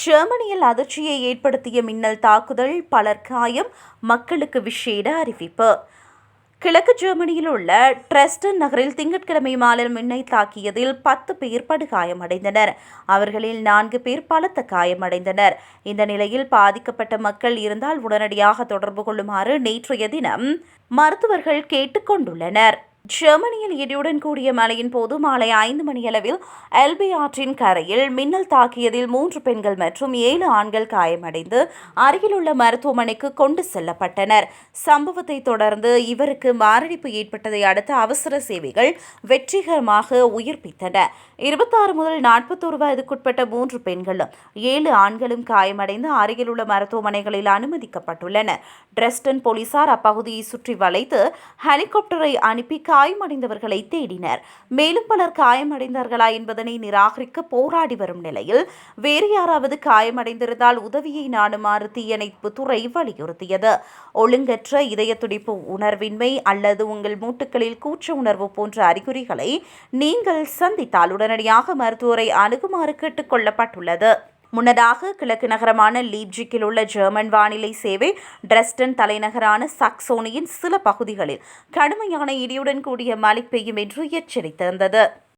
ஜெர்மனியில் அதிர்ச்சியை ஏற்படுத்திய மின்னல் தாக்குதல் பலர் காயம் மக்களுக்கு விஷேட அறிவிப்பு. கிழக்கு ஜெர்மனியில் உள்ள ட்ரெஸ்டன் நகரில் திங்கட்கிழமை மாலை மின்னை தாக்கியதில் பத்து பேர் படுகாயமடைந்தனர் அவர்களில் நான்கு பேர் பலத்த காயமடைந்தனர். இந்த நிலையில் பாதிக்கப்பட்ட மக்கள் இருந்தால் உடனடியாக தொடர்பு கொள்ளுமாறு நேற்றைய தினம் மருத்துவர்கள் கேட்டுக்கொண்டுள்ளனர். ஜெர்மனியில் இடியுடன் கூடிய மழையின் போது மாலை ஐந்து மணியளவில் எல்பி ஆற்றின் கரையில் மின்னல் தாக்கியதில் மூன்று பெண்கள் மற்றும் ஏழு ஆண்கள் காயமடைந்து அருகிலுள்ள மருத்துவமனைக்கு கொண்டு செல்லப்பட்டனர். சம்பவத்தை தொடர்ந்து இவருக்கு மாரடைப்பு ஏற்பட்டதை அடுத்து அவசர சேவைகள் வெற்றிகரமாக உயிர்ப்பித்தன. இருபத்தாறு முதல் நாற்பத்தோரு வயதுக்குட்பட்ட மூன்று பெண்களும் ஏழு ஆண்களும் காயமடைந்து அருகிலுள்ள மருத்துவமனைகளில் அனுமதிக்கப்பட்டுள்ளனர். டிரெஸ்டன் போலீசார் அப்பகுதியை சுற்றி வளைத்து ஹெலிகாப்டரை அனுப்பி காயமடைந்தவர்களை தேடினர். மேலும் பலர் காயமடைந்தார்களா என்பதனை நிராகரிக்க போராடி வரும் நிலையில் வேறு யாராவது காயமடைந்திருந்தால் உதவியை நாடுமாறு தீயணைப்பு துறை வலியுறுத்தியது. ஒழுங்கற்ற இதய துடிப்பு உணர்வின்மை அல்லது உங்கள் மூட்டுகளில் கூச்ச உணர்வு போன்ற அறிகுறிகளை நீங்கள் சந்தித்தால் உடனடியாக மருத்துவரை அணுகுமாறு கேட்டுக்கொள்ளப்பட்டுள்ளது முன்னதாக கிழக்கு நகரமான லீப்ஜிக்கில் உள்ள ஜெர்மன் வானிலை சேவை டிரெஸ்டன் தலைநகரான சக்சோனியின் சில பகுதிகளில் கடுமையான இடியுடன் கூடிய மழை பெய்யும் என்று எச்சரித்திருந்தது.